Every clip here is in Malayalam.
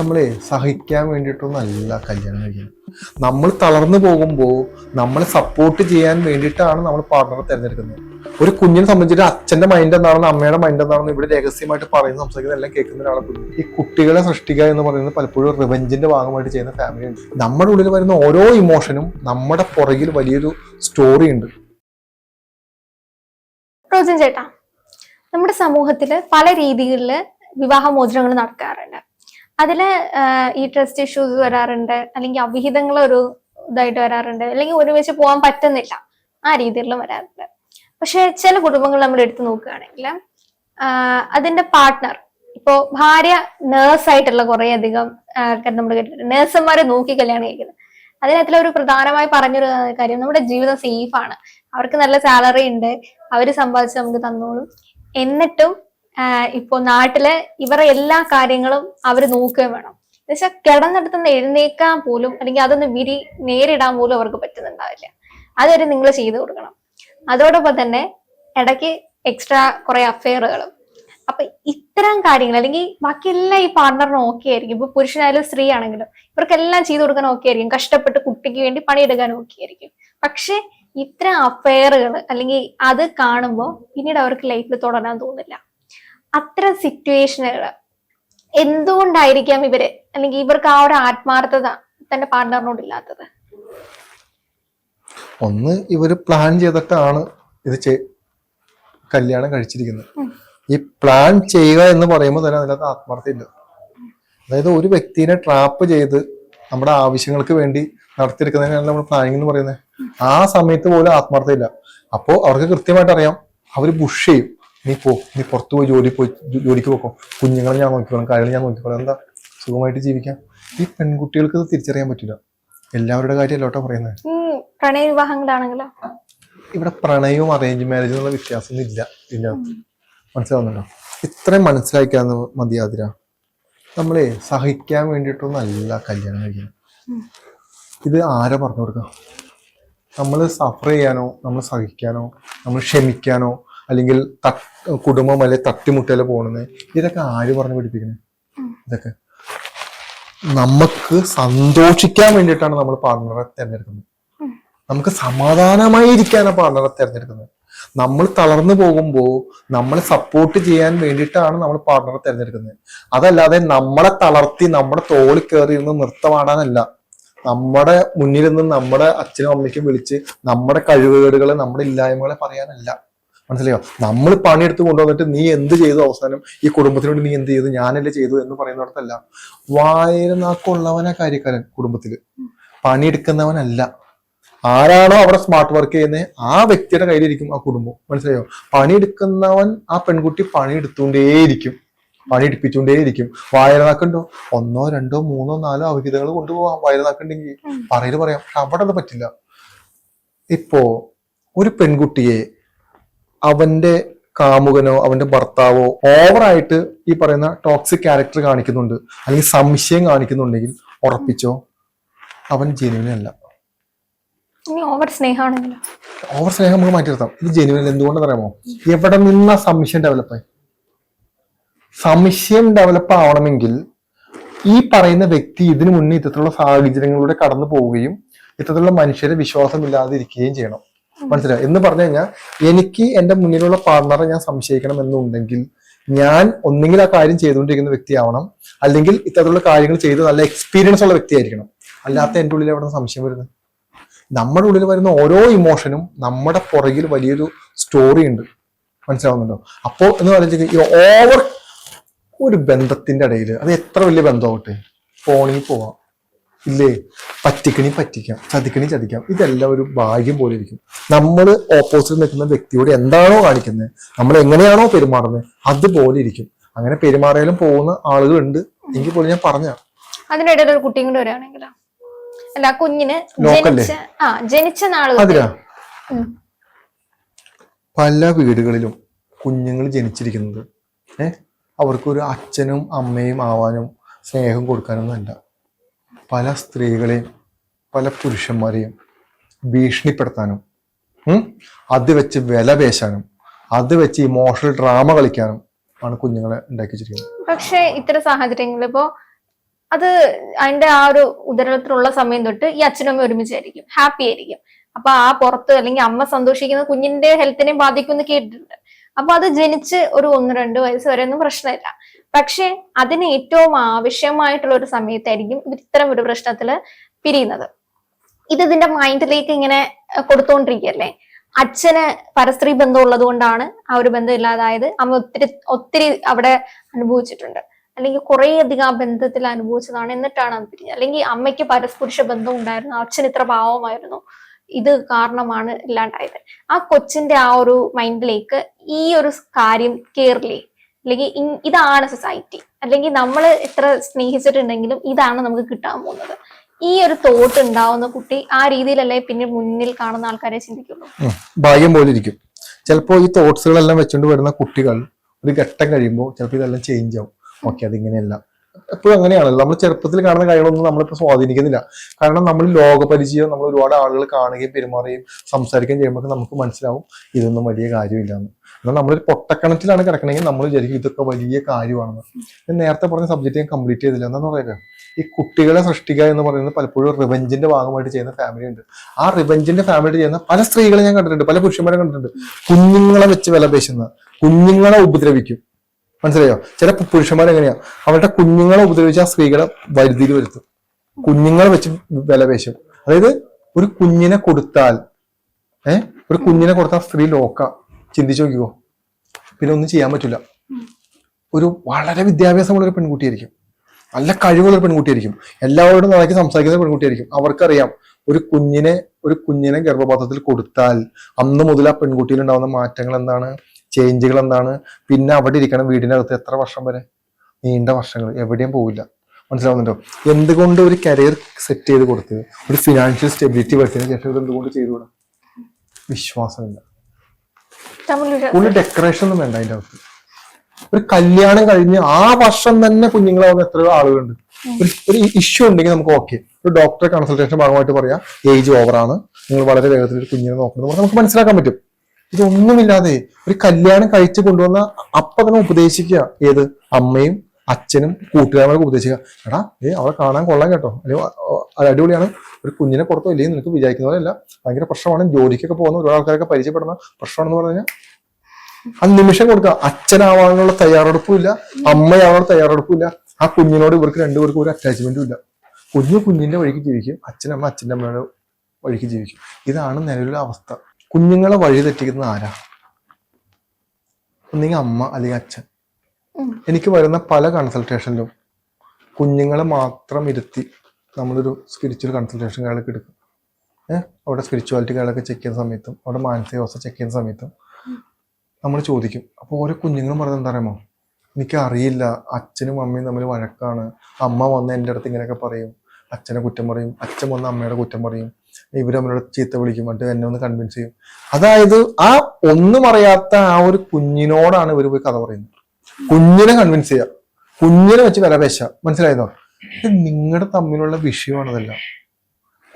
നമ്മളെ സഹിക്കാൻ വേണ്ടിയിട്ടൊന്നല്ല കല്യാണം കഴിക്കുന്നത് നമ്മൾ തളർന്നു പോകുമ്പോൾ നമ്മളെ സപ്പോർട്ട് ചെയ്യാൻ വേണ്ടിയിട്ടാണ് നമ്മൾ പാർട്ണറെ തിരഞ്ഞെടുക്കുന്നത്. ഒരു കുഞ്ഞിനെ സംബന്ധിച്ചിട്ട് അച്ഛന്റെ മൈൻഡ് എന്താണെന്ന് അമ്മയുടെ മൈൻഡ് എന്താണെന്ന് ഇവിടെ രഹസ്യമായിട്ട് പറയുന്ന സംസാരിക്കുന്ന എല്ലാം കേൾക്കുന്ന ഒരാളെ കുഞ്ഞു ഈ കുട്ടികളെ സൃഷ്ടിക്കുക എന്ന് പറയുന്നത് പലപ്പോഴും റിവഞ്ചിന്റെ ഭാഗമായിട്ട് ചെയ്യുന്ന ഫാമിലി ഉണ്ട് നമ്മുടെ ഉള്ളിൽ വരുന്ന ഓരോ ഇമോഷനും നമ്മുടെ പുറകിൽ വലിയൊരു സ്റ്റോറി ഉണ്ട്. റോജൻ ചേട്ടാ നമ്മുടെ സമൂഹത്തിൽ പല രീതികളിൽ വിവാഹമോചനങ്ങൾ നടക്കാറുണ്ട്. അതിൽ ഈ ട്രസ്റ്റ് ഇഷ്യൂസ് വരാറുണ്ട് അല്ലെങ്കിൽ അവിഹിതങ്ങൾ ഒരു ഇതായിട്ട് വരാറുണ്ട് അല്ലെങ്കിൽ ഒരുമിച്ച് പോകാൻ പറ്റുന്നില്ല ആ രീതിയിലും വരാറുണ്ട്. പക്ഷെ ചില കുടുംബങ്ങൾ നമ്മൾ എടുത്തു നോക്കുകയാണെങ്കിൽ അതിന്റെ പാർട്ട്ണർ ഇപ്പോ ഭാര്യ നേഴ്സായിട്ടുള്ള കുറെ അധികം ആൾക്കാർ നമ്മൾ കേട്ടിട്ടുണ്ട്. നേഴ്സുമാരെ നോക്കി കല്യാണം കഴിക്കുന്നത് അതിനകത്തിൽ ഒരു പ്രധാനമായി പറഞ്ഞൊരു കാര്യം നമ്മുടെ ജീവിതം സേഫ് ആണ്. അവർക്ക് നല്ല സാലറി ഉണ്ട് അവർ സമ്പാദിച്ച് നമുക്ക് തന്നോളും. എന്നിട്ടും ആഹ് ഇപ്പൊ നാട്ടിൽ ഇവരെ എല്ലാ കാര്യങ്ങളും അവർ നോക്കുകയും വേണം. എന്നുവെച്ചാൽ കിടന്നെടുത്തുനിന്ന് എഴുന്നേക്കാൻ പോലും അല്ലെങ്കിൽ അതൊന്ന് വിരി നേരിടാൻ പോലും അവർക്ക് പറ്റുന്നുണ്ടാവില്ല. അതൊരു നിങ്ങൾ ചെയ്തു കൊടുക്കണം. അതോടൊപ്പം തന്നെ ഇടയ്ക്ക് എക്സ്ട്രാ കുറെ അഫെയറുകളും അപ്പൊ ഇത്തരം കാര്യങ്ങൾ അല്ലെങ്കിൽ ബാക്കിയെല്ലാം ഈ പാർട്ണറിന് ഓക്കെ ആയിരിക്കും. ഇപ്പൊ പുരുഷനായാലും സ്ത്രീ ആണെങ്കിലും ഇവർക്കെല്ലാം ചെയ്തു കൊടുക്കാൻ ഓക്കെ ആയിരിക്കും. കഷ്ടപ്പെട്ട് കുട്ടിക്ക് വേണ്ടി പണിയെടുക്കാൻ ഓക്കെ ആയിരിക്കും. പക്ഷെ ഇത്തരം അഫെയറുകൾ അല്ലെങ്കിൽ അത് കാണുമ്പോൾ പിന്നീട് അവർക്ക് ലൈഫിൽ തുടരാൻ തോന്നില്ല. അത്തരം സിറ്റുവേഷനുകൾ എന്തുകൊണ്ടായിരിക്കാം ഇവർ അല്ലെങ്കിൽ ഇവർക്ക് ആ ഒരു ആത്മാർത്ഥത തന്റെ പാർട്ണറിനോട് ഇല്ലാത്തത് ഒന്ന് ഇവർ പ്ലാൻ ചെയ്തിട്ടാണ് ഇത് കല്യാണം കഴിച്ചിരിക്കുന്നത്. ഈ പ്ലാൻ ചെയ്യുക എന്ന് പറയുമ്പോൾ തന്നെ അതിനകത്ത് ആത്മാർത്ഥയില്ല അതായത് ഒരു വ്യക്തിനെ ട്രാപ്പ് ചെയ്ത് നമ്മുടെ ആവശ്യങ്ങൾക്ക് വേണ്ടി നടത്തിയെടുക്കുന്നതിനാണ് നമ്മൾ പ്ലാനിങ് എന്ന് പറയുന്നത്. ആ സമയത്ത് പോലും ആത്മാർത്ഥയില്ല അപ്പോൾ അവർക്ക് കൃത്യമായിട്ട് അറിയാം. അവർ ബുഷ് ചെയ്യും. നീ പോ നീ പുറത്തു പോയി ജോലി പോയി ജോലിക്ക് പോക്കോ. കുഞ്ഞുങ്ങളെ ഞാൻ നോക്കിക്കോളാം കാര്യങ്ങൾ ഞാൻ നോക്കിക്കോളാം. എന്താ? സുഖമായിട്ട് ജീവിക്കാം. ഈ പെൺകുട്ടികൾക്ക് ഇത് തിരിച്ചറിയാൻ പറ്റില്ല. എല്ലാവരുടെ കാര്യമല്ല കേട്ടോ പറയുന്നത് പ്രണയവിവാഹങ്ങളാണെങ്കിലോ? പ്രണയ വിവാഹങ്ങളാണെങ്കിലോ ഇവിടെ പ്രണയവും അറേഞ്ച് മാരേജും എന്നുള്ള വ്യത്യാസമൊന്നും ഇല്ല ഇതിനകത്ത്. മനസ്സിലാവുന്നുണ്ടോ? ഇത്രയും മനസ്സിലാക്കാന്ന് മതിയാതിര നമ്മളെ സഹിക്കാൻ വേണ്ടിയിട്ടൊന്നല്ല കല്യാണം കഴിക്കുന്നത്. ഇത് ആരെ പറഞ്ഞു കൊടുക്കാം? നമ്മൾ സഫർ ചെയ്യാനോ നമ്മൾ സഹിക്കാനോ നമ്മൾ ക്ഷമിക്കാനോ അല്ലെങ്കിൽ കുടുംബം അല്ലെ തട്ടിമുട്ടൽ പോണെന്ന് ഇതൊക്കെ ആര് പറഞ്ഞു പഠിപ്പിക്കുന്നത് ഇതൊക്കെ. നമുക്ക് സന്തോഷിക്കാൻ വേണ്ടിയിട്ടാണ് നമ്മൾ പാർട്ണറെ തിരഞ്ഞെടുക്കുന്നത്. നമുക്ക് സമാധാനമായി ഇരിക്കാനാണ് പാർട്ണറെ തിരഞ്ഞെടുക്കുന്നത്. നമ്മൾ തളർന്നു പോകുമ്പോൾ നമ്മളെ സപ്പോർട്ട് ചെയ്യാൻ വേണ്ടിയിട്ടാണ് നമ്മൾ പാർട്ണറെ തിരഞ്ഞെടുക്കുന്നത്. അതല്ലാതെ നമ്മളെ തളർത്തി നമ്മുടെ തോളിൽ കയറി ഇരുന്ന് നൃത്തമാടാനല്ല. നമ്മുടെ മുന്നിൽ നിന്ന് നമ്മുടെ അച്ഛനും അമ്മയ്ക്കും വിളിച്ച് നമ്മുടെ കഴിവുകേടുകളെ നമ്മുടെ ഇല്ലായ്മകളെ പറയാനല്ല. മനസ്സിലായോ? നമ്മൾ പണിയെടുത്ത് കൊണ്ടുവന്നിട്ട് നീ എന്ത് ചെയ്തു അവസാനം? ഈ കുടുംബത്തിന് വേണ്ടി നീ എന്ത് ചെയ്തു? ഞാനല്ലേ ചെയ്തു എന്ന് പറയുന്നിടത്തല്ല. വായനാക്കുള്ളവനാ കാര്യക്കാരൻ കുടുംബത്തിൽ. പണിയെടുക്കുന്നവനല്ല. ആരാണോ അവിടെ സ്മാർട്ട് വർക്ക് ചെയ്യുന്നത് ആ വ്യക്തിയുടെ കയ്യിലിരിക്കും ആ കുടുംബം. മനസ്സിലായോ? പണിയെടുക്കുന്നവൻ ആ പെൺകുട്ടി പണിയെടുത്തുകൊണ്ടേയിരിക്കും. പണിയെടുപ്പിച്ചുകൊണ്ടേയിരിക്കും. വായനാക്കുണ്ടോ ഒന്നോ രണ്ടോ മൂന്നോ നാലോ അവിഹിതങ്ങൾ കൊണ്ടുപോകാം വായനാക്കുണ്ടെങ്കിൽ. പറയൽ പറയാം. അവിടെ അത് പറ്റില്ല. ഇപ്പോ ഒരു പെൺകുട്ടിയെ അവന്റെ കാമുകനോ അവന്റെ ഭർത്താവോ ഓവറായിട്ട് ഈ പറയുന്ന ടോക്സിക് ക്യാരക്ടർ കാണിക്കുന്നുണ്ട്. അല്ലെങ്കിൽ സംശയം കാണിക്കുന്നുണ്ടെങ്കിൽ ഉറപ്പിച്ചോ? അവൻ ജെനുവിനല്ല ഓവർ സ്നേഹമാണെങ്കിലും? ഓവർ സ്നേഹം നമുക്ക് മാറ്റി നിർത്താം. ഇത് ജെനുവിൻ എന്തുകൊണ്ടാണ് എന്തുകൊണ്ടെന്ന് അറിയാമോ? എവിടെ നിന്നാ സംശയം ഡെവലപ്പായി സംശയം ഡെവലപ്പ് ആവണമെങ്കിൽ ഈ പറയുന്ന വ്യക്തി ഇതിനു മുന്നേ ഇത്തരത്തിലുള്ള സാഹചര്യങ്ങളിലൂടെ കടന്നു പോവുകയും ഇത്തരത്തിലുള്ള മനുഷ്യരെ വിശ്വാസമില്ലാതിരിക്കുകയും ചെയ്യണം. മനസ്സിലായോ? എന്ന് പറഞ്ഞു കഴിഞ്ഞാൽ എനിക്ക് എന്റെ മുന്നിലുള്ള പാർട്ണറെ ഞാൻ സംശയിക്കണം എന്നുണ്ടെങ്കിൽ ഞാൻ ഒന്നെങ്കിൽ ആ കാര്യം ചെയ്തുകൊണ്ടിരിക്കുന്ന വ്യക്തിയാവണം അല്ലെങ്കിൽ ഇത്തരത്തിലുള്ള കാര്യങ്ങൾ ചെയ്ത് നല്ല എക്സ്പീരിയൻസ് ഉള്ള വ്യക്തിയായിരിക്കണം. അല്ലാത്ത എന്റെ ഉള്ളിൽ എവിടെ സംശയം വരുന്നത്? നമ്മുടെ ഉള്ളിൽ വരുന്ന ഓരോ ഇമോഷനും നമ്മുടെ പുറകിൽ വലിയൊരു സ്റ്റോറി ഉണ്ട്. മനസ്സിലാവുന്നുണ്ടോ? അപ്പോ എന്ന് പറയുന്നത് ഈ ഓവർ ഒരു ബന്ധത്തിന്റെ ഇടയിൽ അത് എത്ര വലിയ ബന്ധമാവട്ടെ? ഫോണിൽ പോവാം. ഇല്ലേ? പറ്റിക്കണി പറ്റിക്കാം ചതിക്കണി ചതിക്കാം. ഇതെല്ലാം ഒരു ഭാഗ്യം പോലെ ഇരിക്കും. നമ്മൾ ഓപ്പോസിറ്റ് നിൽക്കുന്ന വ്യക്തിയോട് എന്താണോ കാണിക്കുന്നത് നമ്മൾ എങ്ങനെയാണോ പെരുമാറുന്നത് അതുപോലെ ഇരിക്കും. അങ്ങനെ പെരുമാറിയാലും പോകുന്ന ആളുകളുണ്ട്. എങ്കിൽ പോലും ഞാൻ പറഞ്ഞ അതിനിടയിൽ ഒരു കുട്ടിയും കൂടെ വരികയാണെങ്കിലോ അല്ല കുഞ്ഞിന്? ജനിച്ച ആ ജനിച്ച നാൾ തൊട്ടേ- അതിനാ? ഉം. പല വീടുകളിലും കുഞ്ഞുങ്ങൾ ജനിച്ചിരിക്കുന്നത്. ഏഹ് അവർക്കൊരു അച്ഛനും അമ്മയും ആവാനും സ്നേഹം കൊടുക്കാനൊന്നും അല്ല. പല സ്ത്രീകളെയും പല പുരുഷന്മാരെയും ഭീഷണിപ്പെടുത്താനും അത് വെച്ച് വില പേശാനും അത് വെച്ച് ഇമോഷണൽ ഡ്രാമ കളിക്കാനും ആണ് കുഞ്ഞുങ്ങളെ ഉണ്ടാക്കി വെച്ചിരിക്കുന്നത് പക്ഷെ ഇത്തരം സാഹചര്യങ്ങളിൽ ഇപ്പോ അത് അതിന്റെ ആ ഒരു ഉദരത്തിലുള്ള സമയം തൊട്ട് ഈ അച്ഛനും ഒരുമിച്ചായിരിക്കും ഹാപ്പി ആയിരിക്കും. അപ്പൊ ആ പുറത്ത് അല്ലെങ്കിൽ അമ്മ സന്തോഷിക്കുന്ന കുഞ്ഞിന്റെ ഹെൽത്തിനെ ബാധിക്കുമെന്ന് കേട്ടിട്ടുണ്ട്. അപ്പൊ അത് ജനിച്ച് ഒരു ഒന്ന് രണ്ട് വയസ്സ് വരെ ഒന്നും പ്രശ്നമില്ല. പക്ഷെ അതിന് ഏറ്റവും ആവശ്യമായിട്ടുള്ള ഒരു സമയത്തായിരിക്കും ഇത്തരം ഒരു പ്രശ്നത്തിൽ പിരിയുന്നത്. ഇത് ഇതിന്റെ മൈൻഡിലേക്ക് ഇങ്ങനെ കൊടുത്തുകൊണ്ടിരിക്കുകയല്ലേ അച്ഛന് പരസ്ത്രീ ബന്ധം ഉള്ളത് കൊണ്ടാണ് ആ ഒരു ബന്ധം ഇല്ലാതായത്. അമ്മ ഒത്തിരി ഒത്തിരി അവിടെ അനുഭവിച്ചിട്ടുണ്ട്. അല്ലെങ്കിൽ കുറേ അധികം ആ ബന്ധത്തിൽ അനുഭവിച്ചതാണ്. എന്നിട്ടാണ് അത് പിരിഞ്ഞത്. അല്ലെങ്കിൽ അമ്മയ്ക്ക് പരസ്പുരുഷ ബന്ധം ഉണ്ടായിരുന്നു. അച്ഛൻ ഇത്ര പാവമായിരുന്നു. ഇത് കാരണമാണ് ഇല്ലാണ്ടായത്. ആ കൊച്ചിന്റെ ആ ഒരു മൈൻഡിലേക്ക് ഈ ഒരു കാര്യം കേറില്ലേ? അല്ലെങ്കിൽ ഇതാണ് സൊസൈറ്റി അല്ലെങ്കിൽ നമ്മൾ എത്ര സ്നേഹിച്ചിട്ടുണ്ടെങ്കിലും ഇതാണ് നമുക്ക് കിട്ടാൻ പോകുന്നത്. ഈ ഒരു തോട്ട് ഉണ്ടാവുന്ന കുട്ടി ആ രീതിയിലല്ലേ പിന്നെ മുന്നിൽ കാണുന്ന ആൾക്കാരെ ചിന്തിക്കുള്ളൂ. ഭാഗ്യം പോലെ ഇരിക്കും. ചിലപ്പോൾ ഈ തോട്ട്സുകളെല്ലാം വെച്ചുകൊണ്ട് വരുന്ന കുട്ടികൾ ഒരു ഘട്ടം കഴിയുമ്പോൾ ചിലപ്പോൾ ഇതെല്ലാം ചേഞ്ച് ആവും. ഓക്കെ അതിങ്ങനെയല്ല. എപ്പോഴും അങ്ങനെയാണല്ലോ. നമ്മൾ ചെറുപ്പത്തിൽ കാണുന്ന കാര്യങ്ങളൊന്നും നമ്മളിപ്പോൾ സ്വാധീനിക്കുന്നില്ല. കാരണം നമ്മൾ ലോകപരിചയം നമ്മൾ ഒരുപാട് ആളുകൾ കാണുകയും പെരുമാറുകയും സംസാരിക്കുകയും ചെയ്യുമ്പോൾ നമുക്ക് മനസ്സിലാവും ഇതൊന്നും വലിയ കാര്യമില്ല എന്ന് എന്നാൽ നമ്മളൊരു പൊട്ടക്കണറ്റിലാണ് കിടക്കണമെങ്കിൽ നമ്മൾ വിചാരിക്കും ഇതൊക്കെ വലിയ കാര്യമാണെന്ന്. ഞാൻ നേരത്തെ പറഞ്ഞ സബ്ജക്റ്റ് ഞാൻ കംപ്ലീറ്റ് ചെയ്തില്ല. എന്താന്ന് പറയുക ഈ കുട്ടികളെ സൃഷ്ടിക്കുക എന്ന് പറയുന്നത് പലപ്പോഴും റിവഞ്ചിന്റെ ഭാഗമായിട്ട് ചെയ്യുന്ന ഫാമിലി ഉണ്ട്. ആ റിവഞ്ചിന്റെ ഫാമിലി ചെയ്യുന്ന പല സ്ത്രീകളെ ഞാൻ കണ്ടിട്ടുണ്ട്. പല പുരുഷന്മാരെ കണ്ടിട്ടുണ്ട്. കുഞ്ഞുങ്ങളെ വെച്ച് വില പേശുന്ന കുഞ്ഞുങ്ങളെ ഉപദ്രവിക്കും. മനസ്സിലായോ? ചില പുരുഷന്മാർ എങ്ങനെയാ? അവരുടെ കുഞ്ഞുങ്ങളെ ഉപദ്രവിച്ച് ആ സ്ത്രീകളെ വരുതിയിൽ വരുത്തും. കുഞ്ഞുങ്ങളെ വെച്ച് വില പേശും. അതായത് ഒരു കുഞ്ഞിനെ കൊടുത്താൽ ഏഹ് ഒരു കുഞ്ഞിനെ കൊടുത്താൽ സ്ത്രീ ലോക്ക. ചിന്തിച്ചു നോക്കിക്കോ. പിന്നെ ഒന്നും ചെയ്യാൻ പറ്റില്ല. ഒരു വളരെ വിദ്യാഭ്യാസമുള്ള ഒരു പെൺകുട്ടിയായിരിക്കും. നല്ല കഴിവുള്ള ഒരു പെൺകുട്ടിയായിരിക്കും. എല്ലാവരോടും നന്നാക്കി സംസാരിക്കുന്ന പെൺകുട്ടിയായിരിക്കും. അവർക്കറിയാം ഒരു കുഞ്ഞിനെ ഒരു കുഞ്ഞിനെ ഗർഭപാത്രത്തിൽ കൊടുത്താൽ അന്ന് മുതൽ ആ പെൺകുട്ടിയിൽ ഉണ്ടാകുന്ന മാറ്റങ്ങൾ എന്താണ് ചേഞ്ചുകൾ എന്താണ് പിന്നെ അവിടെ ഇരിക്കണം വീടിനകത്ത് എത്ര വർഷം വരെ? നീണ്ട വർഷങ്ങൾ എവിടെയും പോവില്ല. മനസ്സിലാവുന്നുണ്ടോ? എന്തുകൊണ്ട് ഒരു കരിയർ സെറ്റ് ചെയ്ത് കൊടുത്ത് ഒരു ഫിനാൻഷ്യൽ സ്റ്റെബിലിറ്റി വരുത്തിയതിനു ശേഷം ഇത് എന്തുകൊണ്ട് ചെയ്തുകൂടാ? വിശ്വാസമില്ല. കൂടുതൽ ഡെക്കറേഷൻ ഒന്നും വേണ്ട അതിന്റെ അകത്ത്. ഒരു കല്യാണം കഴിഞ്ഞ് ആ വർഷം തന്നെ കുഞ്ഞുങ്ങളാവുന്ന എത്രയോ ആളുകളുണ്ട്. ഒരു ഒരു ഇഷ്യൂ ഉണ്ടെങ്കിൽ നമുക്ക് ഓക്കെ ഒരു ഡോക്ടറെ കൺസൾട്ടേഷൻ ഭാഗമായിട്ട് പറയാം ഏജ് ഓവറാണ് നിങ്ങൾ വളരെ വേഗത്തിൽ ഒരു കുഞ്ഞിനെ നോക്കുന്നത് നമുക്ക് മനസ്സിലാക്കാൻ പറ്റും. ഇതൊന്നുമില്ലാതെ ഒരു കല്യാണം കഴിച്ച് കൊണ്ടുവന്ന അപ്പൊ തന്നെ ഉപദേശിക്കുക. ഏത്? അമ്മയും അച്ഛനും കൂട്ടുകാരന്മാർക്ക് ഉപദേശിക്കുക. എടാ ഏ അവളെ കാണാൻ കൊള്ളാം കേട്ടോ. അല്ലെങ്കിൽ അത് അടിപൊളിയാണ്. ഒരു കുഞ്ഞിനെ പുറത്തോ ഇല്ലെങ്കിൽ നിനക്ക് വിചാരിക്കുന്ന പോലെയല്ല ഭയങ്കര പ്രശ്നമാണ്. ജോലിക്കൊക്കെ പോകുന്ന ഒരുപാട് ആൾക്കാരൊക്കെ പരിചയപ്പെടുന്ന പ്രശ്നമാണെന്ന് പറഞ്ഞു കഴിഞ്ഞാൽ ആ നിമിഷം കൊടുക്കുക. അച്ഛനാവാനുള്ള തയ്യാറെടുപ്പില്ല അമ്മയാവാനുള്ള തയ്യാറെടുപ്പും ഇല്ല. ആ കുഞ്ഞിനോട് ഇവർക്ക് രണ്ടുപേർക്കും ഒരു അറ്റാച്ച്മെന്റും ഇല്ല. കുഞ്ഞ് കുഞ്ഞിന്റെ വഴിക്ക് ജീവിക്കും. അച്ഛനമ്മ അച്ഛന്റെ അമ്മയുടെ വഴിക്ക് ജീവിക്കും. ഇതാണ് നിലവിലെ അവസ്ഥ. കുഞ്ഞുങ്ങളെ വഴി തെറ്റിക്കുന്നത് ആരാ? ഒന്നെങ്കിൽ അമ്മ അല്ലെങ്കിൽ അച്ഛൻ. എനിക്ക് വരുന്ന പല കൺസൾട്ടേഷനിലും കുഞ്ഞുങ്ങളെ മാത്രം ഇരുത്തി നമ്മളൊരു സ്പിരിച്വൽ കൺസൾട്ടേഷൻ കാലൊക്കെ എടുക്കും. ഏഹ് അവിടെ സ്പിരിച്വാലിറ്റി കാലൊക്കെ ചെക്ക് ചെയ്യുന്ന സമയത്തും അവിടെ മാനസികാവസ്ഥ ചെക്ക് ചെയ്യുന്ന സമയത്തും നമ്മൾ ചോദിക്കും. അപ്പോൾ ഓരോ കുഞ്ഞുങ്ങളും പറയുന്നത് എന്താ പറയുമോ എനിക്ക് അറിയില്ല. അച്ഛനും അമ്മയും തമ്മിൽ വഴക്കാണ്. അമ്മ വന്ന് എന്റെ അടുത്ത് ഇങ്ങനെയൊക്കെ പറയും. അച്ഛനെ കുറ്റം പറയും. അച്ഛൻ വന്ന് അമ്മയുടെ കുറ്റം പറയും. ഇവർ തമ്മിലൂടെ ചീത്ത വിളിക്കും. എന്നിട്ട് എന്നെ ഒന്ന് കൺവിൻസ് ചെയ്യും. അതായത് ആ ഒന്നും അറിയാത്ത ആ ഒരു കുഞ്ഞിനോടാണ് ഇവർ പോയി കഥ പറയുന്നത്. കുഞ്ഞിനെ കൺവിൻസ് ചെയ്യുക കുഞ്ഞിനെ വെച്ച് വില പേശ മനസ്സിലായതോ? ഇത് നിങ്ങളുടെ തമ്മിലുള്ള വിഷയമാണ് ഇതെല്ലാം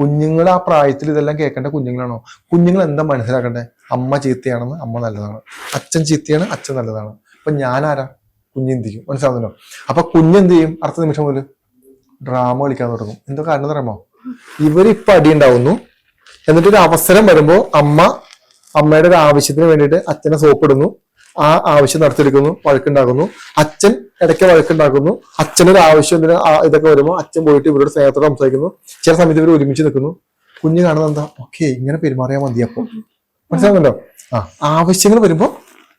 കുഞ്ഞുങ്ങൾ ആ പ്രായത്തിൽ ഇതെല്ലാം കേൾക്കേണ്ട കുഞ്ഞുങ്ങളാണോ? കുഞ്ഞുങ്ങൾ എന്താ മനസ്സിലാക്കണ്ടേ? അമ്മ ചീത്തയാണെന്ന് അമ്മ നല്ലതാണ്. അച്ഛൻ ചീത്തയാണ് അച്ഛൻ നല്ലതാണ്. അപ്പൊ ഞാനാരാ? കുഞ്ഞെന്തിക്കും മനസ്സിലാവുന്നല്ലോ അപ്പൊ കുഞ്ഞെന്ത് ചെയ്യും? അടുത്ത നിമിഷം മുതൽ ഡ്രാമ കളിക്കാൻ തുടങ്ങും. എന്തോ കാരണം പറയുമ്പോ ഇവരിപ്പൊ അടി ഉണ്ടാവുന്നു. എന്നിട്ട് ഒരു അവസരം വരുമ്പോ അമ്മ അമ്മയുടെ ഒരു ആവശ്യത്തിന് വേണ്ടിയിട്ട് അച്ഛനെ സോപ്പിടുന്നു. ആ ആവശ്യം നടത്തിയെടുക്കുന്നു വഴക്കുണ്ടാക്കുന്നു. അച്ഛൻ ഇടയ്ക്ക് വഴക്കുണ്ടാക്കുന്നു. അച്ഛനൊരു ആവശ്യം എന്തിനാ ഇതൊക്കെ വരുമ്പോൾ അച്ഛൻ പോയിട്ട് ഇവരോട് സ്നേഹത്തോടെ സംസാരിക്കുന്നു. ചില സമയത്ത് ഇവർ ഒരുമിച്ച് നിൽക്കുന്നു. കുഞ്ഞ് കാണുന്നത് എന്താ? ഓക്കെ ഇങ്ങനെ പെരുമാറിയാൽ മതി അപ്പൊ. മനസ്സിലാവുന്നുണ്ടോ? ആ ആവശ്യങ്ങൾ വരുമ്പോൾ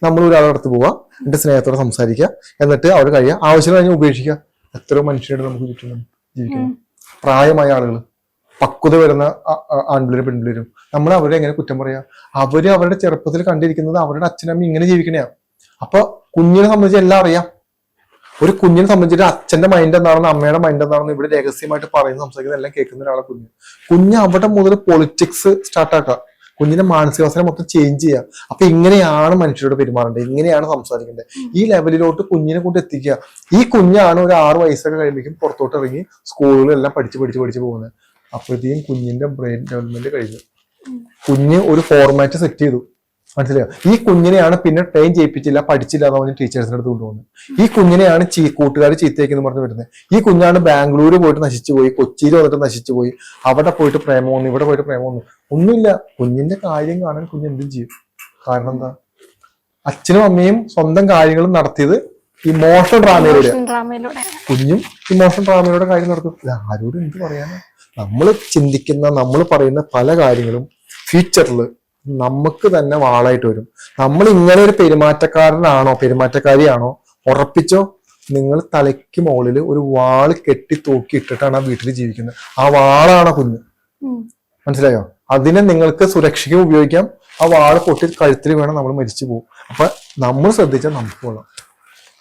നമ്മൾ ഒരാളുടെ അടുത്ത് പോവുക എന്റെ സ്നേഹത്തോടെ സംസാരിക്കുക എന്നിട്ട് അവിടെ കഴിയുക ആവശ്യം കഴിഞ്ഞാൽ ഉപേക്ഷിക്കുക എത്രയോ മനുഷ്യരുടെ നമുക്ക് ചുറ്റും ജീവിക്കുന്നു പ്രായമായ ആളുകൾ പക്വത വരുന്ന ആൺപിള്ളേരും പെൺപിള്ളേരും. നമ്മൾ അവരെ എങ്ങനെ കുറ്റം പറയാ? അവർ അവരുടെ ചെറുപ്പത്തിൽ കണ്ടിരിക്കുന്നത് അവരുടെ അച്ഛനമ്മ ഇങ്ങനെ ജീവിക്കണയാ. അപ്പൊ കുഞ്ഞിനെ സംബന്ധിച്ച് എല്ലാം അറിയാം. ഒരു കുഞ്ഞിനെ സംബന്ധിച്ചിട്ട് അച്ഛന്റെ മൈൻഡ് എന്താണെന്ന് അമ്മയുടെ മൈൻഡ് എന്താണെന്ന് ഇവിടെ രഹസ്യമായിട്ട് പറയുന്ന സംസാരിക്കുന്ന എല്ലാം കേൾക്കുന്ന ഒരാളെ കുഞ്ഞ്. കുഞ്ഞ് അവിടെ മുതൽ പൊളിറ്റിക്സ് സ്റ്റാർട്ട് ആക്കുക കുഞ്ഞിന്റെ മാനസികാവസ്ഥ മൊത്തം ചേഞ്ച് ചെയ്യുക അപ്പൊ ഇങ്ങനെയാണ് മനുഷ്യരോട് പെരുമാറേണ്ടത് ഇങ്ങനെയാണ് സംസാരിക്കേണ്ടത്. ഈ ലെവലിലോട്ട് കുഞ്ഞിനെ കൊണ്ട് എത്തിക്കുക. ഈ കുഞ്ഞാണ് ഒരു ആറ് വയസ്സൊക്കെ കഴിയുമ്പോഴേക്കും പുറത്തോട്ട് ഇറങ്ങി സ്കൂളിലെല്ലാം പഠിച്ച് പഠിച്ച് പഠിച്ച് പോകുന്നത്. അപ്പോഴത്തേക്കും കുഞ്ഞിന്റെ ബ്രെയിൻ ഡെവലപ്മെന്റ് കഴിഞ്ഞു. കുഞ്ഞ് ഒരു ഫോർമാറ്റ് സെറ്റ് ചെയ്തു. മനസ്സിലായോ? ഈ കുഞ്ഞിനെയാണ് പിന്നെ ട്രെയിൻ ചെയ്യിപ്പിച്ചില്ല പഠിച്ചില്ല എന്ന് പറഞ്ഞ് ടീച്ചേഴ്സിന്റെ അടുത്ത് കൊണ്ടുപോകുന്നത്. ഈ കുഞ്ഞിനെയാണ് ചീ കൂട്ടുകാർ ചീത്തയ്ക്കെന്ന് പറഞ്ഞ് വരുന്നത്. ഈ കുഞ്ഞാണ് ബാംഗ്ലൂർ പോയിട്ട് നശിച്ചു പോയി കൊച്ചിയിൽ വന്നിട്ട് നശിച്ചു പോയി അവിടെ പോയിട്ട് പ്രേമമൊന്നും ഇവിടെ പോയിട്ട് പ്രേമമൊന്നും ഒന്നുമില്ല കുഞ്ഞിന്റെ കാര്യം കാണാൻ കുഞ്ഞ് എന്തും ചെയ്യും. കാരണം എന്താ? അച്ഛനും അമ്മയും സ്വന്തം കാര്യങ്ങളും നടത്തിയത് ഇമോഷണൽ ഡ്രാമയിലൂടെ കുഞ്ഞും ഇമോഷണൽ ഡ്രാമയിലൂടെ കാര്യം നടത്തും. ആരോടും എന്ത് പറയാനാ? നമ്മൾ ചിന്തിക്കുന്ന നമ്മൾ പറയുന്ന പല കാര്യങ്ങളും ഫ്യൂച്ചറിൽ നമുക്ക് തന്നെ വാളായിട്ട് വരും. നമ്മൾ ഇങ്ങനെ ഒരു പെരുമാറ്റക്കാരനാണോ പെരുമാറ്റക്കാരിയാണോ ഉറപ്പിച്ചോ? നിങ്ങൾ തലയ്ക്ക് മുകളിൽ ഒരു വാൾ കെട്ടി തൂക്കി ഇട്ടിട്ടാണ് ആ വീട്ടിൽ ജീവിക്കുന്നത്. ആ വാളാണ് കുഞ്ഞ്. മനസ്സിലായോ? അതിനെ നിങ്ങൾക്ക് സുരക്ഷയ്ക്ക് ഉപയോഗിക്കാം. ആ വാൾ പൊട്ടി കഴുത്തിൽ വേണം നമ്മൾ മരിച്ചു പോകും. അപ്പൊ നമ്മൾ ശ്രദ്ധിച്ചാൽ നമുക്ക് കൊള്ളാം.